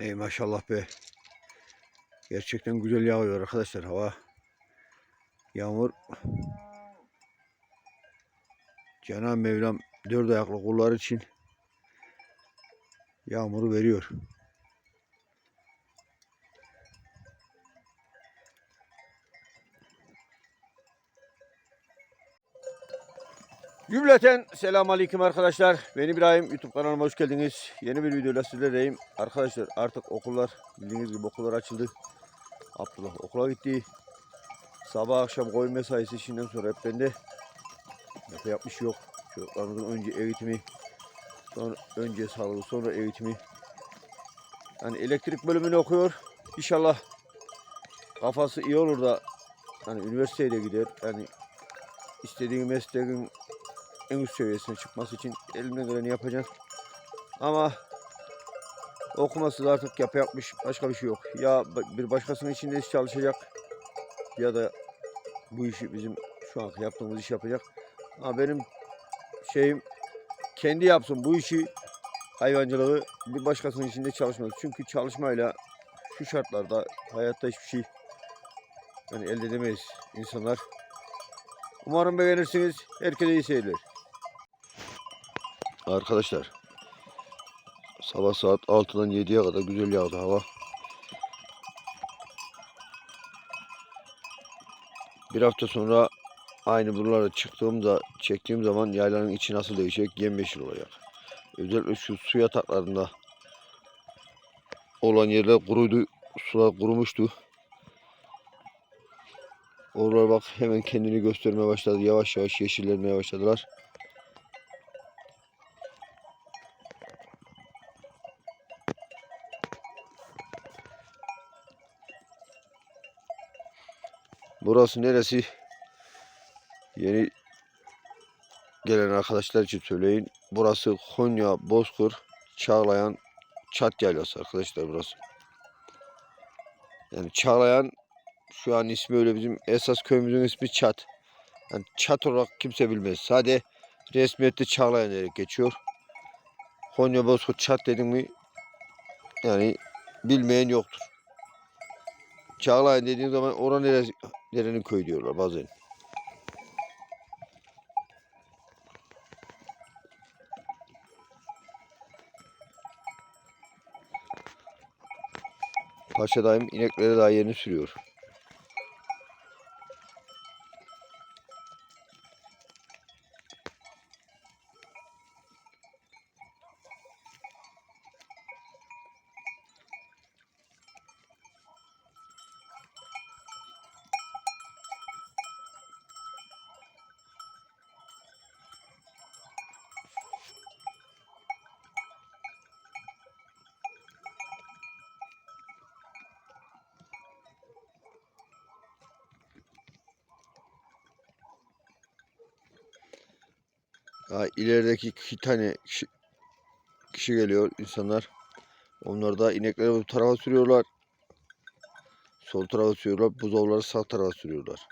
Ey maşallah be. Gerçekten güzel yağıyor arkadaşlar hava. Yağmur. Cenab-ı Mevlam dört ayaklı kullar için yağmuru veriyor. Cümleten selamun aleyküm arkadaşlar. Ben İbrahim. YouTube kanalıma hoş geldiniz. Yeni bir videoyla sizlerleyim. Arkadaşlar artık okullar bildiğiniz gibi okullar açıldı. Abdullah okula gitti. Sabah akşam koyun mesaisi işinden sonra hep bende. Yapı yapmış yok. Çocuklarımızın önce eğitimi, sonra önce sağlığı, sonra eğitimi. Yani elektrik bölümünü okuyor. İnşallah kafası iyi olur da hani üniversiteye de gider. Yani istediği mesleğin en üst seviyesine çıkması için elimden geleni yapacağım. Ama okuması da artık yapı yapmış. Başka bir şey yok. Ya bir başkasının içinde iş çalışacak ya da bu işi bizim şu an yaptığımız iş yapacak. Ama benim şeyim kendi yapsın bu işi hayvancılığı bir başkasının içinde çalışmaz. Çünkü çalışmayla şu şartlarda hayatta hiçbir şey yani elde edemeyiz insanlar. Umarım beğenirsiniz. Herkese iyi seyirler. Arkadaşlar sabah saat 6'dan 7'ye kadar güzel yağdı hava. Bir hafta sonra aynı buralara çıktığımda çektiğim zaman yaylanın içi nasıl değişecek yemyeşil olacak. Özellikle şu su yataklarında olan yerler kuruydu. Sular kurumuştu. Oralar bak hemen kendini göstermeye başladı. Yavaş yavaş yeşillenmeye başladılar. Burası neresi? Yeni gelen arkadaşlar için söyleyin. Burası Konya, Bozkır, Çağlayan, Çat Yaylası arkadaşlar burası. Yani Çağlayan şu an ismi öyle bizim esas köyümüzün ismi Çat. Yani Çat olarak kimse bilmez. Sade resmiyette Çağlayan diyerek geçiyor. Konya, Bozkır, Çat dedim mi yani bilmeyen yoktur. Çağlayan dediğin zaman oranın neresi, nerenin köyü diyorlar bazen. Paşa dayım ineklere daha yeni sürüyor. Ha, ilerideki iki tane kişi, kişi geliyor insanlar. Onlar da inekleri bu tarafa sürüyorlar. Sol tarafa sürüyorlar. Buzovları sağ tarafa sürüyorlar.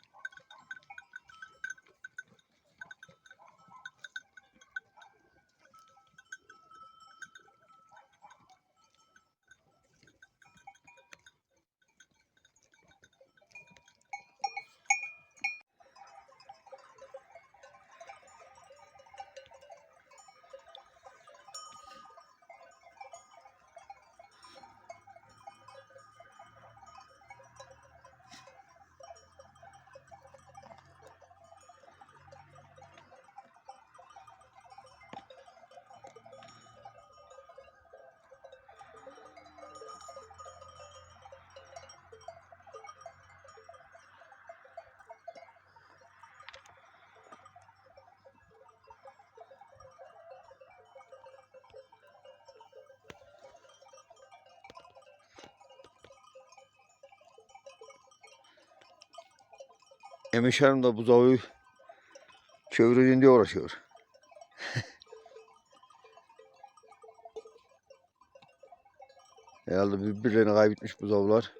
Emiş Hanım da buzağı çevireceğim diye uğraşıyor. Herhalde birbirlerini kaybetmiş buzavlar.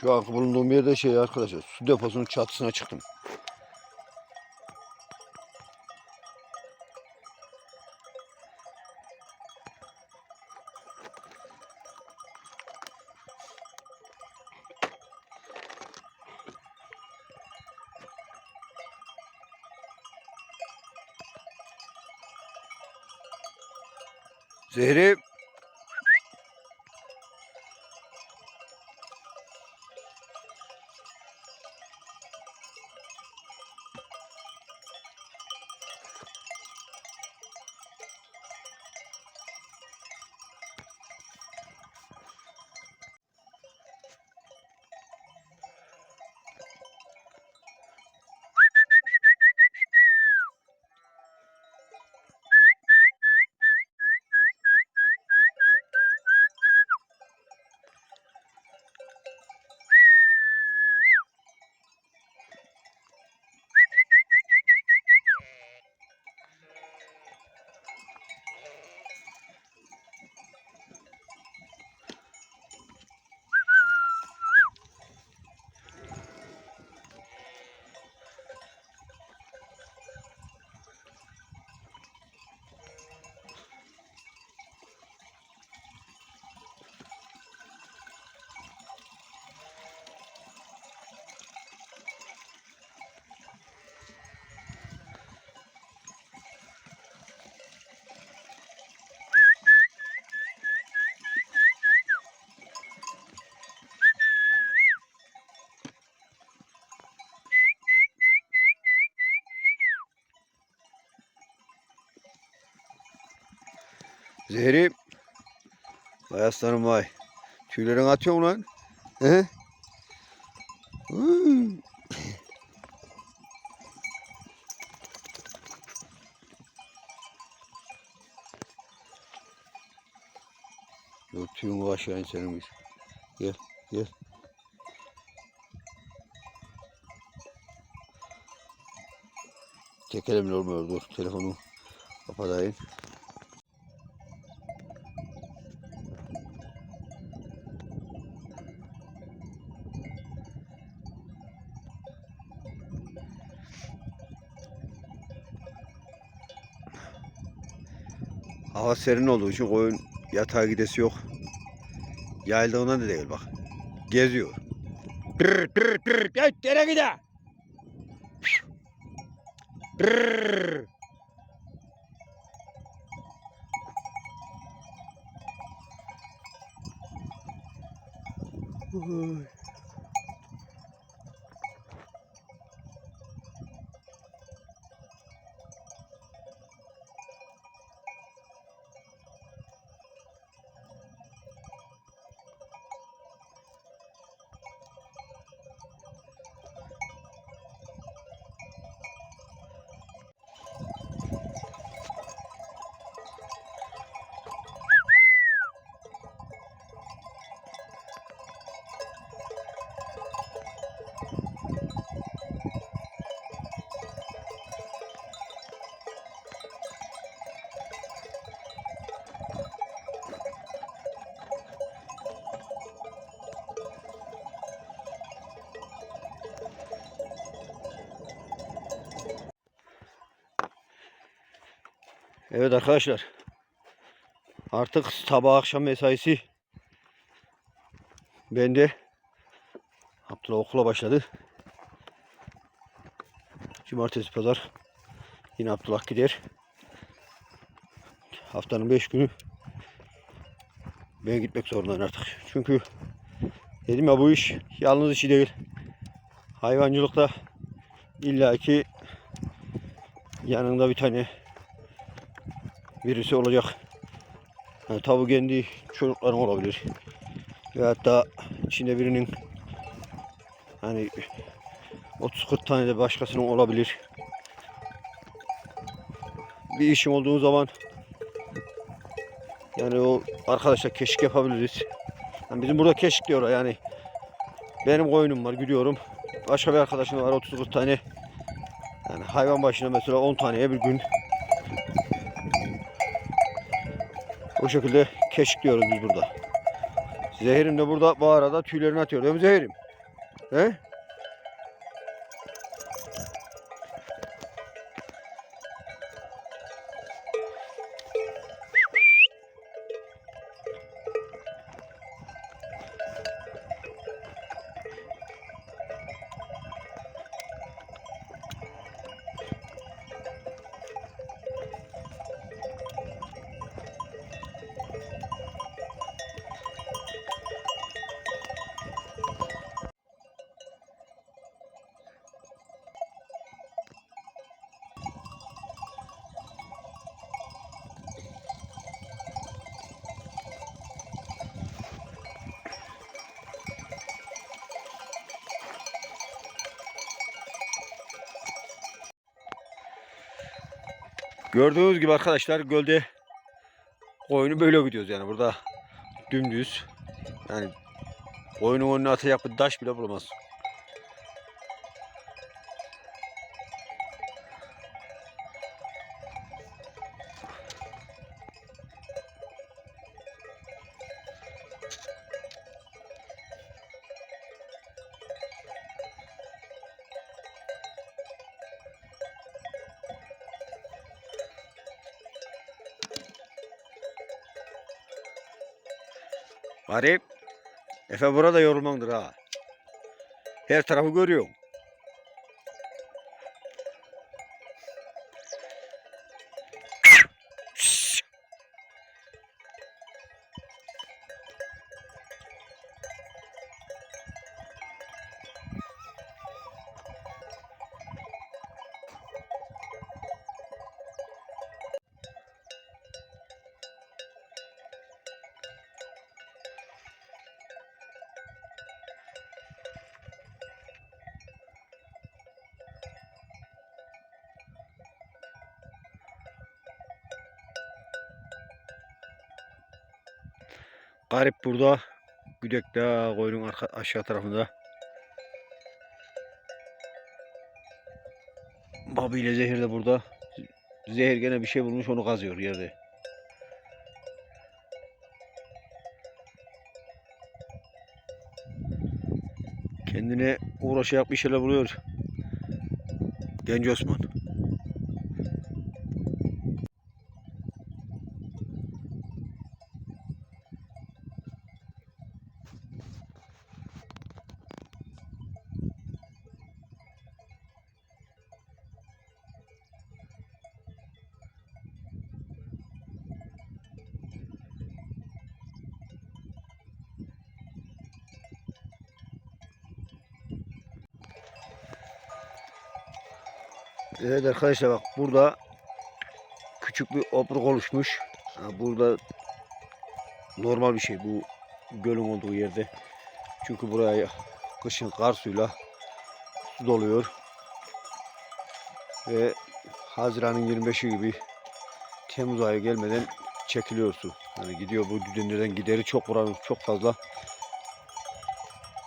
Şu an bulunduğum yerde şey arkadaşlar su deposunun çatısına çıktım. Zehri. Zehri. Vay aslanım vay. Tüylerin atıyor mu lan? He? Hmm. Dur tüyün aşağı in senin bir. Gel gel. Tek elimle olmuyor dur telefonu kapatayım. Serin olduğu için koyun yatağa gidesi yok. Yayıldığından da değil bak. Geziyor. Pırr pırr pırr. Ya nereye gidiyor? Pırr. Oy. Evet arkadaşlar. Artık sabah akşam mesaisi bende. Abdullah okula başladı. Cumartesi pazar yine Abdullah gider. Haftanın 5 günü ben gitmek zorundayım artık. Çünkü dedim ya bu iş yalnız işi değil. Hayvancılıkta illaki yanında bir tane birisi olacak. Yani tabi kendi çocukların olabilir. Ve hatta içinde birinin hani 30-40 tane de başkasının olabilir. Bir işim olduğu zaman yani o arkadaşlar keşik yapabiliriz. Yani bizim burada keşik diyorlar yani. Benim koyunum var gidiyorum. Başka bir arkadaşım var 30-40 tane. Yani hayvan başına mesela 10 taneye bir gün O şekilde keşikliyoruz biz burada. Zehirim de burada bu arada tüylerini atıyor değil mi Zehirim? He? Gördüğünüz gibi arkadaşlar gölde koyunu böyle gidiyoruz yani burada dümdüz. Yani koyunun önüne atacak bir taş bile bulamaz. Garip. Efe burada yorulmandır ha. Her tarafı görüyorum. Garip burada. Güdek de koyunun arka, aşağı tarafında. Babi ile Zehir de burada. Zehir gene bir şey bulmuş onu kazıyor yerde. Kendine uğraşarak bir şeyler buluyor. Genç Osman. Evet arkadaşlar bak burada küçük bir obruk oluşmuş. Burada normal bir şey bu gölün olduğu yerde. Çünkü buraya kışın kar suyla su doluyor. Ve Haziran'ın 25'i gibi Temmuz ayı gelmeden çekiliyor su. Yani gidiyor bu düzenlerden gideri çok buranın çok fazla.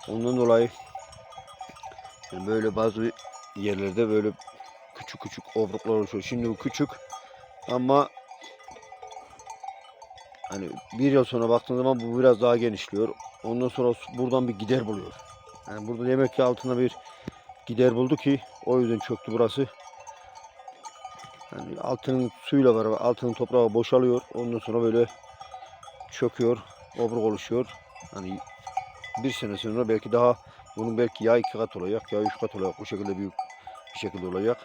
Ondan dolayı yani böyle bazı yerlerde böyle küçük obruklar oluşuyor. Şimdi bu küçük ama hani bir yıl sonra baktığın zaman bu biraz daha genişliyor. Ondan sonra buradan bir gider buluyor. Yani burada demek ki altında bir gider buldu ki o yüzden çöktü burası. Yani altının suyla beraber altının toprağı boşalıyor. Ondan sonra böyle çöküyor. Obruk oluşuyor. Hani bir sene sonra belki daha bunun belki ya iki kat olacak ya üç kat olacak. Bu şekilde büyük bir şekilde olacak.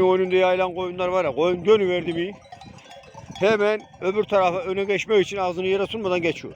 Koyunu önünde yayılan koyunlar var ya koyun dönüverdi mi hemen öbür tarafa öne geçmek için ağzını yere sunmadan geçiyor.